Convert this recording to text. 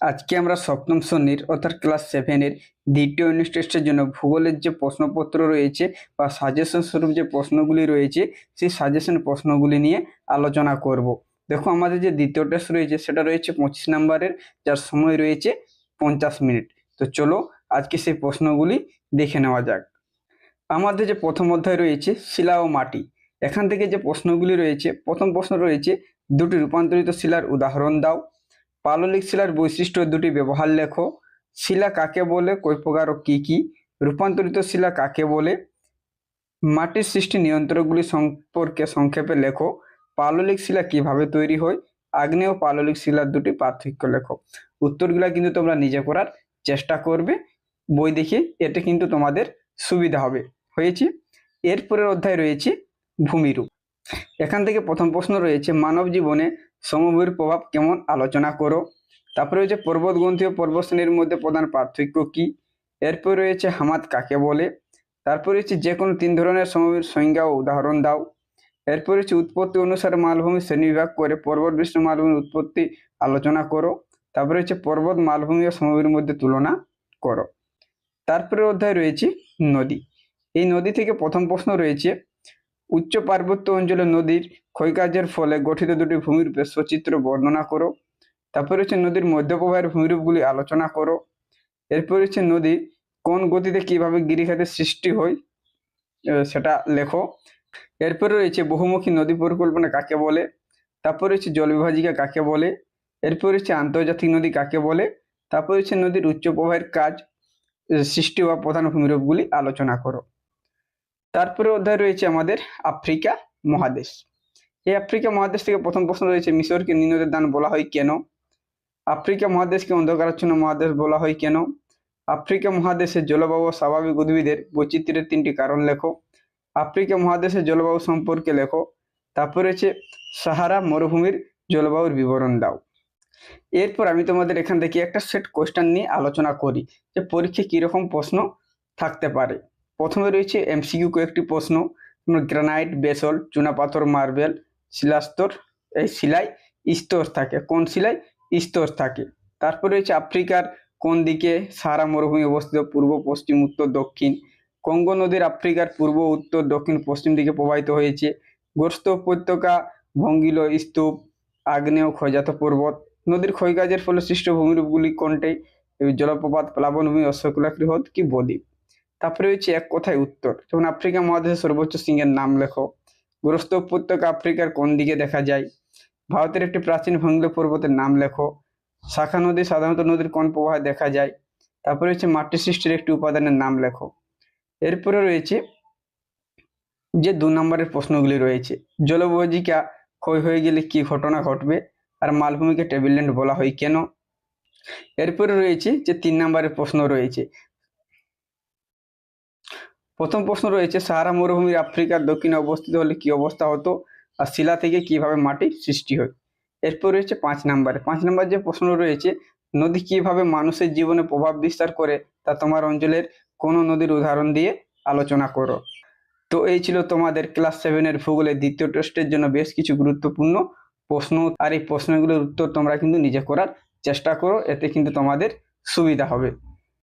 আজকে আমরা সপ্তম শ্রেণির অর্থাৎ ক্লাস সেভেনের দ্বিতীয় ইউনিট টেস্টের জন্য ভূগোলের যে প্রশ্নপত্র রয়েছে বা সাজেশন স্বরূপ যে প্রশ্নগুলি রয়েছে, সেই সাজেশন প্রশ্নগুলি নিয়ে আলোচনা করব। দেখো, আমাদের যে দ্বিতীয় টেস্ট রয়েছে, সেটা রয়েছে পঁচিশ নাম্বারের, যার সময় রয়েছে পঞ্চাশ মিনিট। তো চলো, আজকে সেই প্রশ্নগুলি দেখে নেওয়া যাক। আমাদের যে প্রথম অধ্যায় রয়েছে, শিলা ও মাটি। এখান থেকে যে প্রশ্নগুলি রয়েছে, প্রথম প্রশ্ন রয়েছে, দুটি রূপান্তরিত শিলার উদাহরণ দাও। পাললিক শিলার বৈশিষ্ট্য দুটি ব্যবহার লেখো। শিলা কাকে বলে? কয় প্রকার ও কি কি? রূপান্তরিত শিলা কাকে বলে? মাটির সৃষ্টি নিয়ন্ত্রকগুলি সম্পর্কে সংক্ষেপে লেখো। পাললিক শিলা কীভাবে তৈরি হয়? আগ্নেয় পাললিক শিলার দুটি পার্থক্য লেখো। উত্তরগুলা কিন্তু তোমরা নিজে করার চেষ্টা করবে। বই দেখে এটা কিন্তু তোমাদের সুবিধা হবে। হয়েছে? এরপরের অধ্যায় রয়েছে ভূমিরূপ। এখান থেকে প্রথম প্রশ্ন রয়েছে, মানব জীবনে সমভূমির প্রভাব কেমন? আলোচনা করো। তারপরে রয়েছে পর্বতগ্রন্থি ও পর্বতশ্রেণীর মধ্যে প্রধান পার্থক্য কি? এরপর রয়েছে হামাদ কাকে বলে? তারপর রয়েছে যে কোনো তিন ধরনের সমভূমির সংজ্ঞা ও উদাহরণ দাও। এরপর হচ্ছে উৎপত্তি অনুসারে মালভূমি শ্রেণীবিভাগ করে পর্বত বিষ্ণু মালভূমির উৎপত্তি আলোচনা করো। তারপরে হচ্ছে পর্বত, মালভূমি ও সমভূমির মধ্যে তুলনা করো। তারপরে অধ্যায় রয়েছে নদী। এই নদী থেকে প্রথম প্রশ্ন রয়েছে উচ্চ পার্বত্য অঞ্চলে নদীর ক্ষয়কার্যের ফলে গঠিত দুটি ভূমিরূপের সচিত্র বর্ণনা করো। তারপর হচ্ছে নদীর মধ্যপ্রবাহের ভূমিরূপগুলি আলোচনা করো। এরপর হচ্ছে নদী কোন গতিতে কীভাবে গিরিখাতের সৃষ্টি হয় সেটা লেখো। এরপরে রয়েছে বহুমুখী নদী পরিকল্পনা কাকে বলে, তারপর হচ্ছে জলবিভাজিকা কাকে বলে, এরপর হচ্ছে আন্তর্জাতিক নদী কাকে বলে, তারপর হচ্ছে নদীর উচ্চ প্রবাহের কাজ সৃষ্টি হওয়া প্রধান ভূমিরূপগুলি আলোচনা করো। তারপরে অধ্যায় রয়েছে আমাদের আফ্রিকা মহাদেশ। এই আফ্রিকা মহাদেশ থেকে প্রথম প্রশ্ন রয়েছে, মিশরকে নিম্নদের দান বলা হয় কেন? আফ্রিকা মহাদেশকে অন্ধকারাচ্ছন্ন মহাদেশ বলা হয় কেন? আফ্রিকা মহাদেশের জলবায়ু স্বাভাবিক উদ্ভিদের বৈচিত্র্যের তিনটি কারণ লেখো। আফ্রিকা মহাদেশের জলবায়ু সম্পর্কে লেখো। তারপর রয়েছে, সাহারা মরুভূমির জলবায়ুর বিবরণ দাও। এরপর আমি তোমাদের এখান থেকে একটা সেট কোয়েশ্চেন নিয়ে আলোচনা করি যে পরীক্ষায় কীরকম প্রশ্ন থাকতে পারে। প্রথমে রয়েছে এমসিকিউ কয়েকটি প্রশ্ন। গ্রানাইট, বেসল চুনাপাথর মার্বেল, শিলাস্তর, এই শিলায় স্তর থাকে। কোন শিলায় স্তর থাকে? তারপর রয়েছে আফ্রিকার কোন দিকে সারা মরুভূমি অবস্থিত? পূর্ব, পশ্চিম, উত্তর, দক্ষিণ। কঙ্গো নদীর আফ্রিকার পূর্ব, উত্তর, দক্ষিণ, পশ্চিম দিকে প্রবাহিত হয়েছে। গোস্ত উপত্যকা, ভঙ্গিল, স্তূপ, আগ্নেয়, ক্ষয়জাত পর্বত। নদীর ক্ষয়কাজের ফলে সৃষ্ট ভূমিরূপগুলি কোনটাই জলপ্রপাত, প্লাবনভূমি অশ্বকুলা হ্রদ কি বদ্বীপ? তারপরে হচ্ছে এক কথায় উত্তর। যেমন আফ্রিকা মহাদেশের সর্বোচ্চ সিংহের নাম লেখো। গ্রস্ত উপত্যকা আফ্রিকার কোন দিকে দেখা যায়? ভারতের একটি প্রাচীন ভঙ্গিল পর্বতের নাম লেখো। শাখা নদী সাধারণত নদীর কোন প্রবাহে দেখা যায়? তারপরে হচ্ছে মাটি সৃষ্টির একটি উপাদানের নাম লেখো। এরপরে রয়েছে যে দু নম্বরের প্রশ্নগুলি রয়েছে। জলবহিকা ক্ষয় হয়ে গেলে কি ঘটনা ঘটবে? আর মালভূমিকে টেবিলল্যান্ড বলা হয় কেন? এরপরে রয়েছে যে তিন নম্বরের প্রশ্ন রয়েছে। প্রথম প্রশ্ন রয়েছে, সাহারা মরুভূমির আফ্রিকার দক্ষিণে অবস্থিত হলে কি অবস্থা হতো আর শিলা থেকে কীভাবে মাটি সৃষ্টি হয়? এরপর রয়েছে পাঁচ নম্বরে। পাঁচ নাম্বার যে প্রশ্ন রয়েছে, নদী কীভাবে মানুষের জীবনে প্রভাব বিস্তার করে তা তোমার অঞ্চলের কোন নদীর উদাহরণ দিয়ে আলোচনা করো। তো এই ছিল তোমাদের ক্লাস সেভেনের ভূগোলের দ্বিতীয় টেস্টের জন্য বেশ কিছু গুরুত্বপূর্ণ প্রশ্ন। আর এই প্রশ্নগুলোর উত্তর তোমরা কিন্তু নিজে করার চেষ্টা করো, এতে কিন্তু তোমাদের সুবিধা হবে।